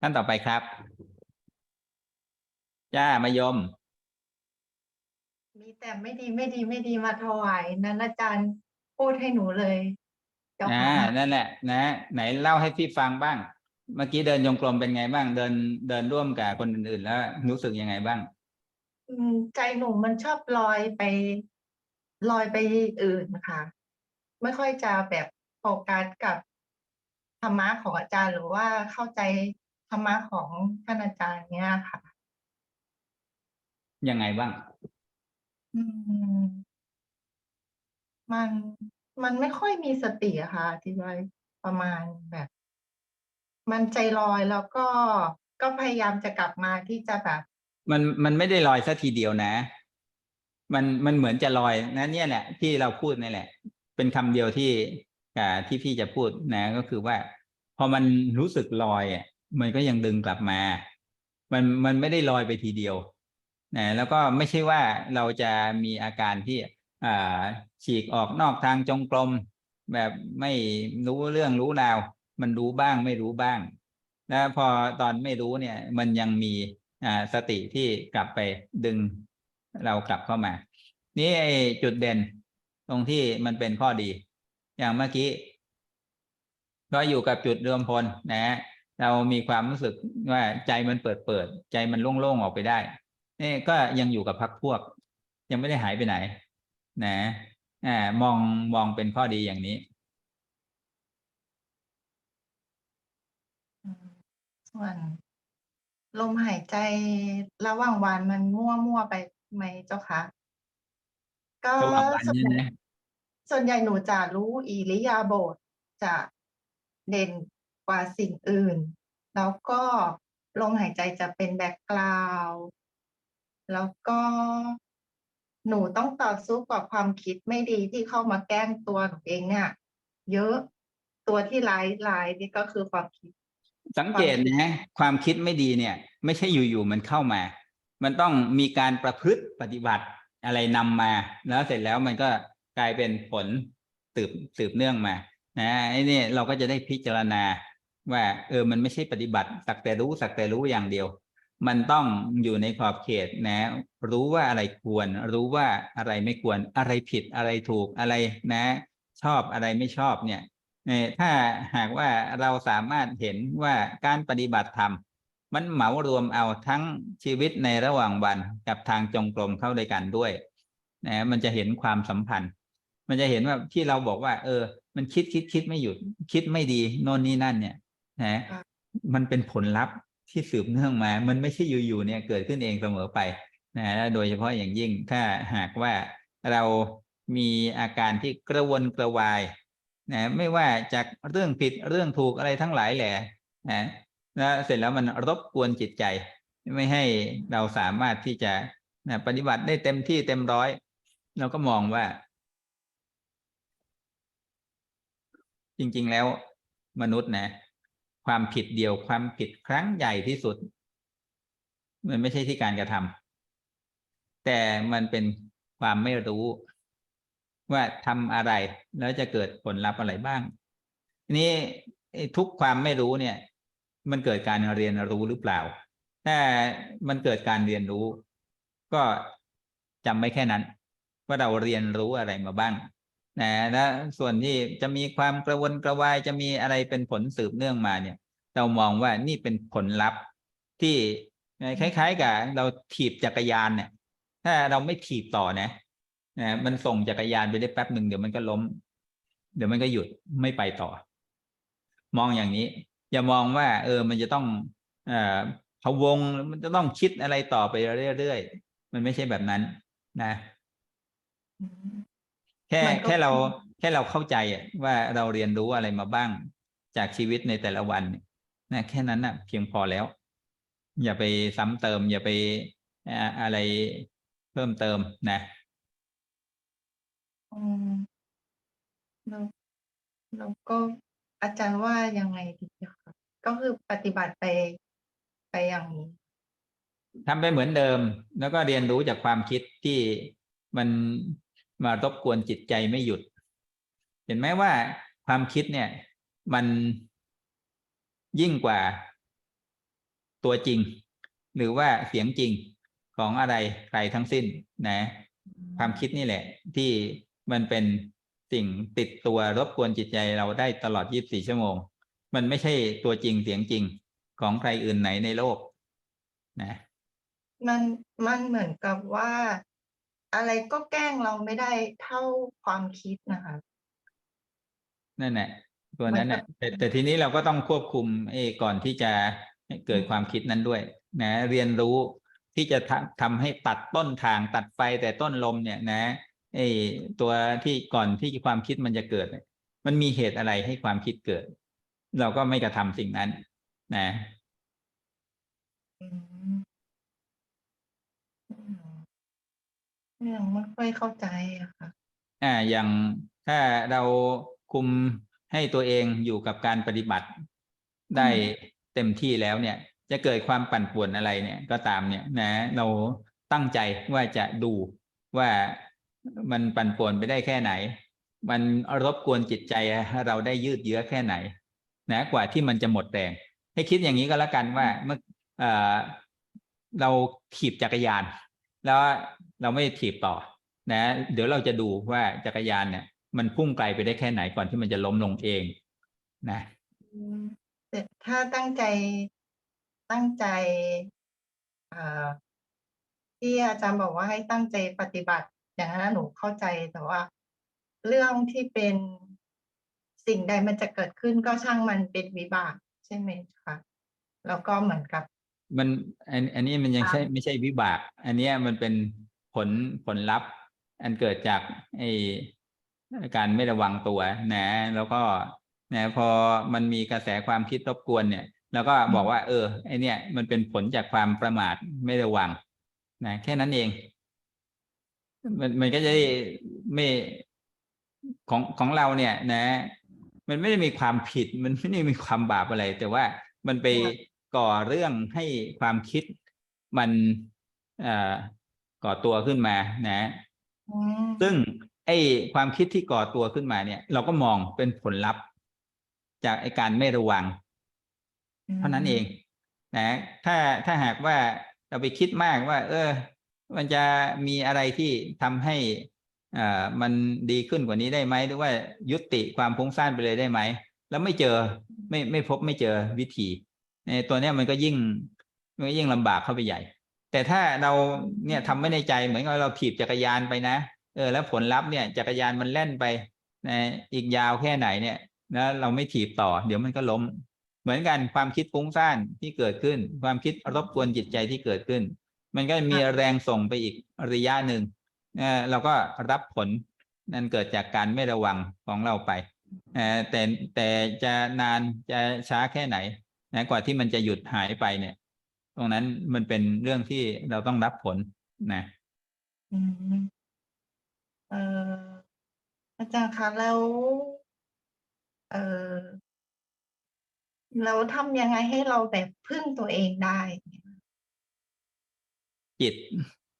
ท่านต่อไปครับ จ้ามายม มีแต่ไม่ดีไม่ดีไม่ดีมาถวายนั้นอาจารย์พูดให้หนูเลยเจ้าอ่าค่ะนั่นแหละ นะ ไหนเล่าให้พี่ฟังบ้าง เมื่อกี้เดินยงกลมเป็นไงบ้าง เดินเดินร่วมกับคนอื่นๆ แล้ว รู้สึกยังไงบ้าง อืมใจหนูมันชอบลอยไป ลอยไปอื่นค่ะ ไม่ค่อยจะแบบโฟกัสกับธรรมะของอาจารย์หรือว่าเข้าใจ ธรรมะของท่านอาจารย์เนี่ยค่ะ ยังไงบ้าง อืม มันมันไม่ค่อยมีสติอะค่ะที่ว่าประมาณแบบ มันใจลอยแล้วก็ก็พยายามจะกลับมาที่จะแบบ มันมันไม่ได้ลอยสัทีเดียวนะ มันมันเหมือนจะลอยนะเนี่ยแหละที่เราพูดนี่แหละ เป็นคำเดียวที่อ่าที่พี่จะพูดนะ ก็คือว่า พอมันรู้สึกลอยอะ มันก็ยังดึงกลับมา มันมันไม่ได้ลอยไปทีเดียวนะแล้วก็ไม่ใช่ว่าเราจะมีอาการที่ฉีกออกนอกทางจงกรมแบบไม่รู้เรื่องรู้ราว มันรู้บ้างไม่รู้บ้าง แล้วพอตอนไม่รู้เนี่ย มันยังมีสติที่กลับไปดึงเรากลับเข้ามา นี่ไอ้จุดเด่นตรงที่มันเป็นข้อดี อย่างเมื่อกี้ ก็อยู่กับจุดรวมพลนะ เรามีความรู้สึกว่าใจมันเปิดเปิด ใจมันโล่งๆออกไปได้นี่ก็ยังอยู่กับพักพวก ยังไม่ได้หายไปไหน นะอ่ามองมองเป็นข้อดีอย่างนี้อืมส่วนลมหายใจระหว่างวันมันมั่วมั่วๆไปไหมเจ้าคะก็ระหว่างวันส่วนเนี่ยใหญ่นะส่วนใหญ่หนูจะรู้อิริยาบถจะเด่นก ว่าสิ่งอื่น แล้วก็ลมหายใจจะเป็นแบ็กกราวด์แล้วก็หนูต้องต่อสู้กับความคิดไม่ดีที่เข้ามาแกล้งตัวหนูเองเนี่ย เยอะตัวที่ร้ายร้ายนี่ก็คือความคิด สังเกตนะความคิดไม่ดีเนี่ย ไม่ใช่อยู่ๆมันเข้ามา มันต้องมีการประพฤติปฏิบัติอะไรนำมา แล้วเสร็จแล้วมันก็กลายเป็นผลสืบสืบเนื่องมา นะไอ้นี่เราก็จะได้พิจารณา ว่า เออมันไม่ใช่ปฏิบัติ สักแต่รู้สักแต่รู้อย่างเดียว มันต้องอยู่ในขอบเขตนะ รู้ว่าอะไรควร รู้ว่าอะไรไม่ควร อะไรผิดอะไรถูกอะไรนะ ชอบอะไรไม่ชอบเนี่ยถ้าหากว่าเราสามารถเห็นว่าการปฏิบัติธรรมมันเหมารวมเอาทั้งชีวิตในระหว่างวันกับทางจงกรมเข้าด้วยกันด้วยนะมันจะเห็นความสัมพันธ์ มันจะเห็นว่าที่เราบอกว่า เออ มันคิดคิดคิดไม่หยุด คิดไม่ดีโน่นนี่นั่นเนี่ย นะค่ะมันเป็นผลลัพธ์ที่สืบเนื่องมา มันไม่ใช่อยู่ๆเนี่ยเกิดขึ้นเองเสมอไปนะและโดยเฉพาะอย่างยิ่งถ้าหากว่าเรามีอาการที่กระวนกระวายนะไม่ว่าจากเรื่องผิดเรื่องถูกอะไรทั้งหลายแหละนะแล้วเสร็จแล้วมันรบกวนจิตใจ ไม่ให้เราสามารถที่จะนะปฏิบัติได้เต็มที่เต็มร้อย เราก็มองว่า จริง ๆ แล้วมนุษย์นะ ความผิดเดียวความผิดครั้งใหญ่ที่สุด มันไม่ใช่ที่การกระทำแต่มันเป็นความไม่รู้ว่าทำอะไรแล้วจะเกิดผลลัพธ์อะไรบ้าง นี้ไอ้ทุกความไม่รู้เนี่ย มันเกิดการเรียนรู้หรือเปล่า ถ้ามันเกิดการเรียนรู้ ก็จำไม่แค่นั้น ว่าเราเรียนรู้อะไรมาบ้าง นะและส่วนที่จะมีความกระวนกระวายจะมีอะไรเป็นผลสืบเนื่องมาเนี่ย เรามองว่านี่เป็นผลลัพธ์ที่คล้ายๆกับเราถีบจักรยานเนี่ย ถ้าเราไม่ถีบต่อนะนะมันส่งจักรยานไปได้แป๊บหนึ่งเดี๋ยวมันก็ล้ม เดี๋ยวมันก็หยุดไม่ไปต่อ มองอย่างนี้ อย่ามองว่า เออมันจะต้อง เอ่อพะวงมันจะต้องคิดอะไรต่อไปเรื่อยๆมันไม่ใช่แบบนั้น นะ แค่มันก็แค่เราคือแค่เราเข้าใจอะว่าเราเรียนรู้อะไรมาบ้างจากชีวิตในแต่ละวันเนี่ยนะแค่นั้นน่ะ เพียงพอแล้ว อย่าไปซ้ำเติม อย่าไปอ่าอะไรเพิ่มเติมนะอืมแล้วแล้วก็อาจารย์ว่ายังไงดีคะก็คือปฏิบัติไปไปอย่างนี้ทำไปเหมือนเดิม แล้วก็เรียนรู้จากความคิดที่มัน มารบกวนจิตใจไม่หยุด เห็นไหมว่าความคิดเนี่ย มันยิ่งกว่า ตัวจริง หรือว่าเสียงจริงของอะไรใครทั้งสิ้นนะ ความคิดนี่แหละ ที่มันเป็นสิ่งติดตัวรบกวนจิตใจเราได้ตลอด 24 ชั่วโมง มันไม่ใช่ตัวจริงเสียงจริงของใครอื่นไหนในโลก นะ มันมันเหมือนกับว่า อะไรก็แกล้งเราไม่ได้เท่าความคิดนะคะนั่นแหละตัวมันนั้นแหละก็แต่แต่ทีนี้เราก็ต้องควบคุมเออก่อนที่จะให้เกิดความคิดนั้นด้วยนะเรียนรู้ที่จะทำทำให้ตัดต้นทางตัดไฟแต่ต้นลมเนี่ยนะไอตัวที่ก่อนที่ความคิดมันจะเกิดเนี่ยมันมีเหตุอะไรให้ความคิดเกิด เราก็ไม่กระทำสิ่งนั้น นะ อืมอืม ยังไม่ค่อยเข้าใจอะค่ะ อ่าอย่างถ้าเราคุมให้ตัวเองอยู่กับการปฏิบัติ ได้เต็มที่แล้วเนี่ย จะเกิดความปั่นป่วนอะไรเนี่ยก็ตามเนี่ยนะ เราตั้งใจว่าจะดูว่ามันปั่นป่วนไปได้แค่ไหน มันรบกวนจิตใจเราได้ยืดเยื้อแค่ไหน นะ กว่าที่มันจะหมดแรงให้คิดอย่างนี้ก็แล้วกันว่าเมื่อเอ่อเราถีบจักรยาน แล้วเราไม่ถีบต่อนะ เดี๋ยวเราจะดูว่าจักรยานเนี่ย มันพุ่งไกลไปได้แค่ไหนก่อนที่มันจะล้มลงเองนะแต่ถ้าตั้งใจตั้งใจที่อาจารย์บอกว่าให้ตั้งใจปฏิบัติ อย่างนั้นหนูเข้าใจแต่ว่า เรื่องที่เป็นสิ่งใดมันจะเกิดขึ้นก็ช่างมันเป็นวิบากใช่ไหมคะแล้วก็เหมือนกับ มันอันอันนี้มันยังครับใช่ไม่ใช่วิบาก อันเนี้ยมันเป็นผลผลลัพธ์ อันเกิดจากไอการไม่ระวังตัวนะ แล้วก็นะพอมันมีกระแสความคิดรบกวนเนี่ย แล้วก็บอกว่า เออไอเนี่ย มันเป็นผลจากความประมาทไม่ระวังนะแค่นั้นเอง มันมันก็จะได้ไม่ของของเราเนี่ย นะ มันไม่ได้มีความผิด มันไม่ได้มีความบาปอะไร แต่ว่ามันไปครับ ก่อเรื่องให้ความคิดมันเอ่อก่อตัวขึ้นมานะอืมซึ่งไอ้ความคิดที่ก่อตัวขึ้นมาเนี่ย เราก็มองเป็นผลลัพธ์ จากไอ้การไม่ระวัง เท่านั้นเอง นะ ถ้าถ้าหากว่าเราไปคิดมากว่า เออ มันจะมีอะไรที่ทำให้อ่ามันดีขึ้นกว่านี้ได้ไหมหรือว่ายุติความฟุ้งซ่านไปเลยได้ไหม แล้วไม่เจอไม่ไม่พบไม่เจอวิธีใน ตัวเนี้ยมันก็ยิ่งมันก็ยิ่งลำบากเข้าไปใหญ่ แต่ถ้าเราเนี่ยทำไม่ในใจเหมือนกับเราถีบจักรยานไปนะเออแล้วผลลัพธ์เนี่ยจักรยานมันแล่นไปนะอีกยาวแค่ไหนเนี่ยแล้วเราไม่ถีบต่อ เดี๋ยวมันก็ล้ม เหมือนกันความคิดฟุ้งซ่านที่เกิดขึ้น ความคิดรบกวนจิตใจที่เกิดขึ้น มันก็มีแรงส่งไปอีกระยะหนึ่งเออเราก็รับผลนั่นเกิดจากการไม่ระวังของเราไปเออแต่แต่จะนานจะช้าแค่ไหน นะกว่าที่มันจะหยุดหายไปเนี่ย ตรงนั้นมันเป็นเรื่องที่เราต้องรับผลนะอืมเอ่ออาจารย์คะแล้วเอ่อเราทำยังไงให้เราแบบพึ่งตัวเองได้ จิต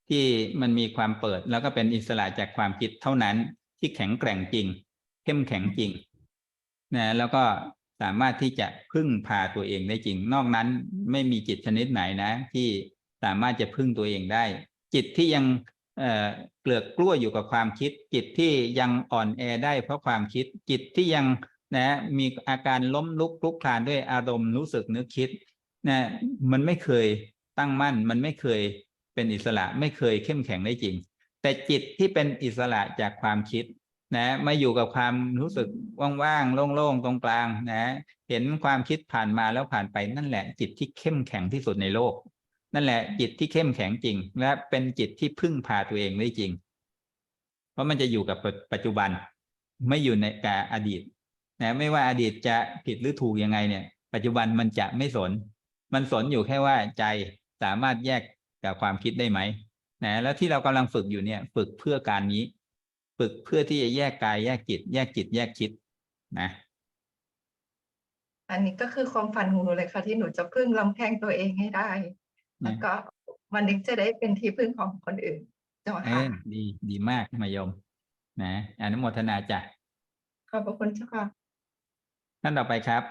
ที่มันมีความเปิดแล้วก็เป็นอิสระจากความคิดเท่านั้นที่แข็งแกร่งจริง เข้มแข็งจริงนะแล้วก็ สามารถที่จะพึ่งพาตัวเองได้จริง นอกนั้นไม่มีจิตชนิดไหนนะ ที่สามารถจะพึ่งตัวเองได้ จิตที่ยังเเกลือกกล้วอยู่กับความคิด จิตที่ยังอ่อนแอได้เพราะความคิด จิตที่ยังนะมีอาการล้มลุกคลุกคลานด้วยอารมณ์รู้สึกนึกคิดนะมันไม่เคยตั้งมั่น มันไม่เคยเป็นอิสระไม่เคยเข้มแข็งได้จริง แต่จิตที่เป็นอิสระจากความคิด นะมาอยู่กับความรู้สึกว่างๆโล่งๆตรงกลางนะเห็นความคิดผ่านมาแล้วผ่านไปนั่นแหละ จิตที่เข้มแข็งที่สุดในโลก นั่นแหละ จิตที่เข้มแข็งจริง และเป็นจิตที่พึ่งพาตัวเองได้จริง เพราะมันจะอยู่กับปัจจุบัน ไม่อยู่ในกาอดีตนะไม่ว่าอดีตจะผิดหรือถูกยังไงเนี่ย ปัจจุบันมันจะไม่สน มันสนอยู่แค่ว่าใจสามารถแยกกับความคิดได้ไหมนะแล้วที่เรากำลังฝึกอยู่เนี่ย ฝึกเพื่อการนี้ ฝึกเพื่อที่จะแยกกายแยกจิต แยกจิตแยกคิดนะ อันนี้ก็คือความฝันของหนูเลยค่ะ ที่หนูจะพึ่งลำแข้งตัวเองให้ได้ แล้วก็วันนี้จะได้เป็นที่พึ่งของคนอื่นเจ้าเอค่ะอดีดีมากมายม นะอนุโมทนาจ้ะขอบพระคุณเจ้าค่ะท่านต่อไปครับ